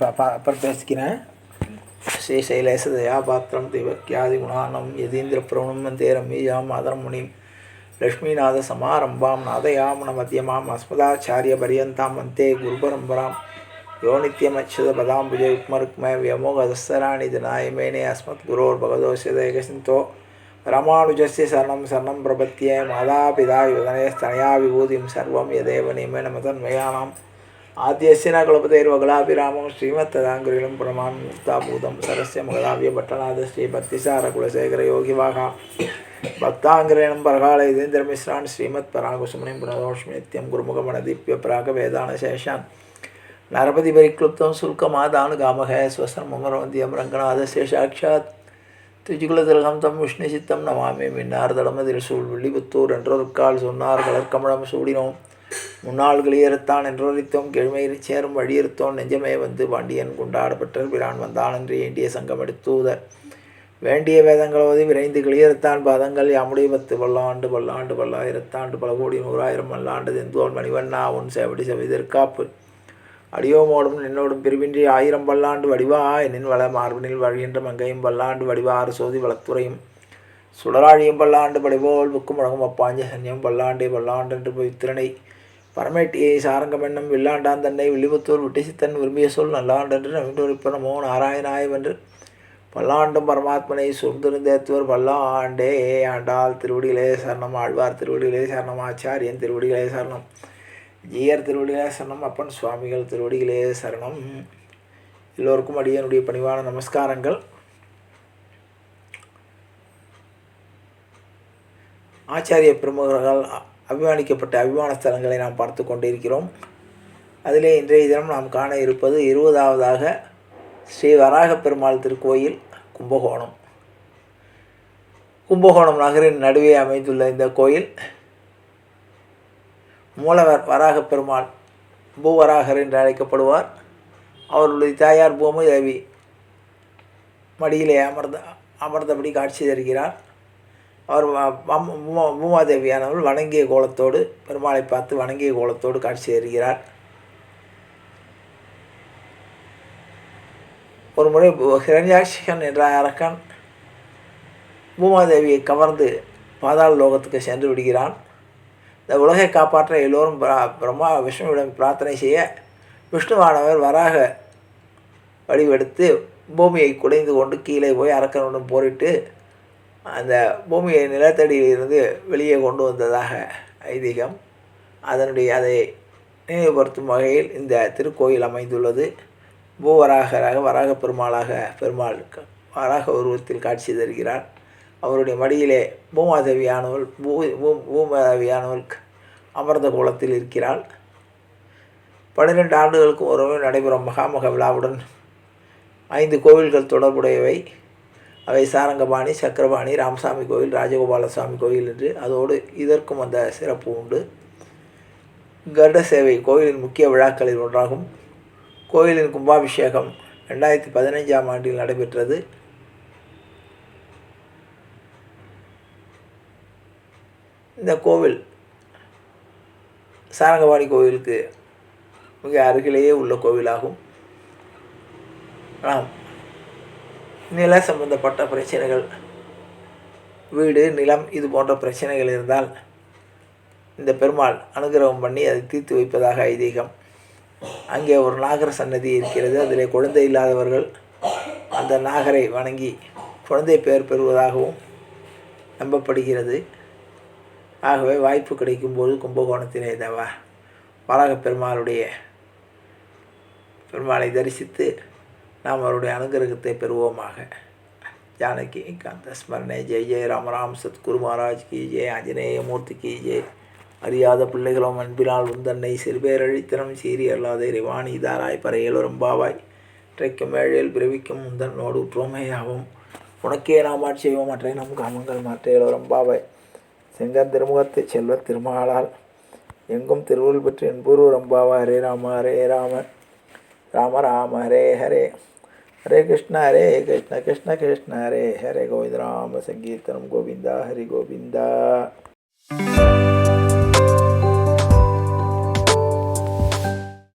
அப்புறம் பேசிக்கிறேன் ஸ்ரீ சைலேச தயாபாத்திரம் திவக்கியாதி குணானம் யதீந்திர பிரவணம் வந்தே ரம்யஜாம் மாதரம் முனிம் லக்ஷ்மீநாத சமாரம்பாம் நாதயாமன மத்தியமாம் அஸ்மதாச்சாரிய பரியந்தாம் வந்தே குருபரம்பராம் யோ நித்யமச்சுத பதாம்புஜ யுக்மருக்ம வியமோகதஸ்தராணி தினாயமேனே அஸ்மத் குரோர் பகதோஷதேகசிந்தோ ராமானுஜஸ்ய சரணம் சரணம் பிரபத்திய மாதா பிதா யுதனே யுதனயஸ்தனயா விபூதிம் சர்வம் யதேவ நியமேன மதன்மயானாம் ஆத்தியசின குலபதேர்வகலாபிராமம் ஸ்ரீமத் ததாங்குரிலும் புரமான் முக்தாபூதம் சரஸ்ய மகதாவிய பட்டநாத ஸ்ரீ பக்திசார குலசேகர யோகிவாகா பக்தாங்கிரேணம் பரகால இதேந்திர மிஸ்ரான் ஸ்ரீமத் பராகுசுமணிம் புனதோஷ்மி நித்யம் குருமுகமணதீப்ய பிராக வேதான சேஷான் நரபதி பரிக்ளுப்தம் சுல்கமாதானு காமக ஸ்வசன் மமரவந்தியம் ரங்கநாத சேஷாட்சாத் துஜிகுலதிலகம் தம் விஷ்ணு சித்தம் நமாமி மின்னார் தடமதில் சூழ் வில்லிபுத்தூர் என்றொருக்கால் சொன்னார் கலர்க்கமலம் சூடினோம். முன்னாள் கிளியறுத்தான் என்றொழித்தோம் கிழமையில் சேரும் வழியிருத்தோம் நெஞ்சமே வந்து பாண்டியன் கொண்டாடப்பட்டர் பிரான் வந்தான் என்று ஏண்டிய சங்கம் எடுத்தூதர் வேண்டிய வேதங்களோதி விரைந்து கிளியறுத்தான் பாதங்கள். யாமுடைய பத்து பல்லாண்டு பல்லாண்டு பல்லாயிரத்தாண்டு பல கோடி நூறாயிரம் பல்லாண்டு தெந்தோல் மணிவண்ணா உன் சேவடி செவிதற்காப்பு அடியோமோடும் நின்னோடும் பிரிவின்றி ஆயிரம் பல்லாண்டு வடிவா நின் வள மார்பினில் வழிகின்ற மங்கையும் பல்லாண்டு வடிவாறு சோதி வளத்துறையும். சுடராழியும் பல்லாண்டு படைபோல் புக்கு முழங்கும் அப்பாஞ்ச பல்லாண்டு என்று போய் திறனை பரமேட்டியை சாரங்கம் என்னும் வில்லாண்டான் தன்னை வில்லிபுத்தூர் விட்டிசித்தன் விரும்பிய சொல் நல்லாண்டென்று நவீனொருப்ப நமோ நாராயணாயவென்று பல்லாண்டும் பரமாத்மனை சூழ்ந்திருந்தேத்துவர் பல்லாண்டே ஆண்டாள் திருவடிகளே சரணம் ஆழ்வார் திருவடிகளே சரணம் ஆச்சாரியன் திருவடிகளே சரணம் ஜீயர் திருவடிகளே சரணம் அப்பன் சுவாமிகள் திருவடிகளே சரணம். எல்லோருக்கும் அடியனுடைய பணிவான நமஸ்காரங்கள். ஆச்சாரிய பிரமுகர்கள் அபிமானிக்கப்பட்ட அபிமான ஸ்தலங்களை நாம் பார்த்து கொண்டிருக்கிறோம். அதிலே இன்றைய தினம் நாம் காண இருப்பது இருபதாவதாக ஸ்ரீ வராக பெருமாள் திருக்கோயில் கும்பகோணம். கும்பகோணம் நகரின் நடுவே அமைந்துள்ள இந்த கோயில் மூலவர் வராக பெருமாள் பூவராகர் என்று அழைக்கப்படுவார். அவருடைய தாயார் பூமி தேவி மடியிலே அமர்ந்த அமர்ந்தபடி காட்சி தருகிறார். அவர் பூமாதேவியானவள் வணங்கிய கோலத்தோடு பெருமாளை பார்த்து வணங்கிய கோலத்தோடு காட்சி தருகிறார். ஒரு முறை ஹிரண்யாட்சிகன் என்ற அரக்கன் பூமாதேவியை கவர்ந்து பாதாள லோகத்துக்கு சென்று விடுகிறான். இந்த உலகை காப்பாற்ற எல்லோரும் பிரா- பிரம்மா விஷ்ணுவிடம் பிரார்த்தனை செய்ய விஷ்ணுவானவர் வராக வடிவெடுத்து பூமியை குடைந்து கொண்டு கீழே போய் அரக்கனுடன் போரிட்டு அந்த பூமியை நிலத்தடியிலிருந்து வெளியே கொண்டு வந்ததாக ஐதீகம் அதனுடைய அதை நினைவுபடுத்தும் வகையில் இந்த திருக்கோயில் அமைந்துள்ளது. பூவராகராக வராக பெருமாளாக பெருமாள் வராக உருவத்தில் காட்சி தருகிறார். அவருடைய மடியிலே பூமாதேவியானவள் பூ பூ- பூமாதேவியானவள் அமர்ந்த கோலத்தில் இருக்கிறாள். பன்னிரெண்டு ஆண்டுகளுக்கு ஒருமுறை நடைபெறும் மகாமக விழாவுடன் ஐந்து கோவில்கள் தொடர்புடையவை. அவை சாரங்கபாணி சக்கரபாணி ராமசாமி கோயில் ராஜகோபால சுவாமி கோயில் என்று அதோடு இதற்கும் அந்த சிறப்பு உண்டு. கருட சேவை கோயிலின் முக்கிய விழாக்களில் ஒன்றாகும். கோயிலின் கும்பாபிஷேகம் ரெண்டாயிரத்தி பதினைஞ்சாம் ஆண்டில் நடைபெற்றது. இந்த கோவில் சாரங்கபாணி கோவிலுக்கு மிக அருகிலேயே உள்ள கோவிலாகும். ஆம். நில சம்பந்தப்பட்ட பிரச்சனைகள். வீடு நிலம் இது போன்ற பிரச்சனைகள் இருந்தால் இந்த பெருமாள் அனுகிரகம் பண்ணி அதை தீர்த்து வைப்பதாக ஐதீகம். அங்கே ஒரு நாகர சன்னதி இருக்கிறது. அதில் குழந்தை இல்லாதவர்கள் அந்த நாகரை வணங்கி குழந்தை பெயர் பெறுவதாகவும் நம்பப்படுகிறது. ஆகவே வாய்ப்பு கிடைக்கும்போது கும்பகோணத்திலே இந்த வ வராக பெருமாளுடைய பெருமாளை தரிசித்து நாம் அவருடைய அனுகிரகத்தை பெறுவோமாக. ஜானகி காந்த ஸ்மரணை ஜெய் ஜெய் ராமராம் சத்குரு மகாராஜ் கி ஜெய் ஆஞ்சநேய மூர்த்தி கி ஜெய். அறியாத பிள்ளைகளும் அன்பினால் உந்தன்னை சிறுபேரழித்தனம் சீரி அல்லாத இறைவாணி தாராய் பறையலுறும் பாவாய். இன்றைக்கும் ஏழில் பிறவிக்கும் உந்தன்னோடு உற்றோமையாகும் உனக்கே நாம் ஆட்சியோ மற்ற நம் காமங்கள் மற்ற எல்லோரும் பாவாய். செங்கன் திருமுகத்தை செல்வ திருமகளால் எங்கும் திருவுள் பெற்று என்பூர்வரம் ரம்பாவா ஹரே ராம ஹரே ராம ராம ராம ஹரே ஹரே. ஹரே கிருஷ்ண ஹரே கிருஷ்ண கிருஷ்ண கிருஷ்ண ஹரே ஹரே கோவிந்த ராம சங்கீர்த்தனம் கோவிந்தா ஹரி கோவிந்தா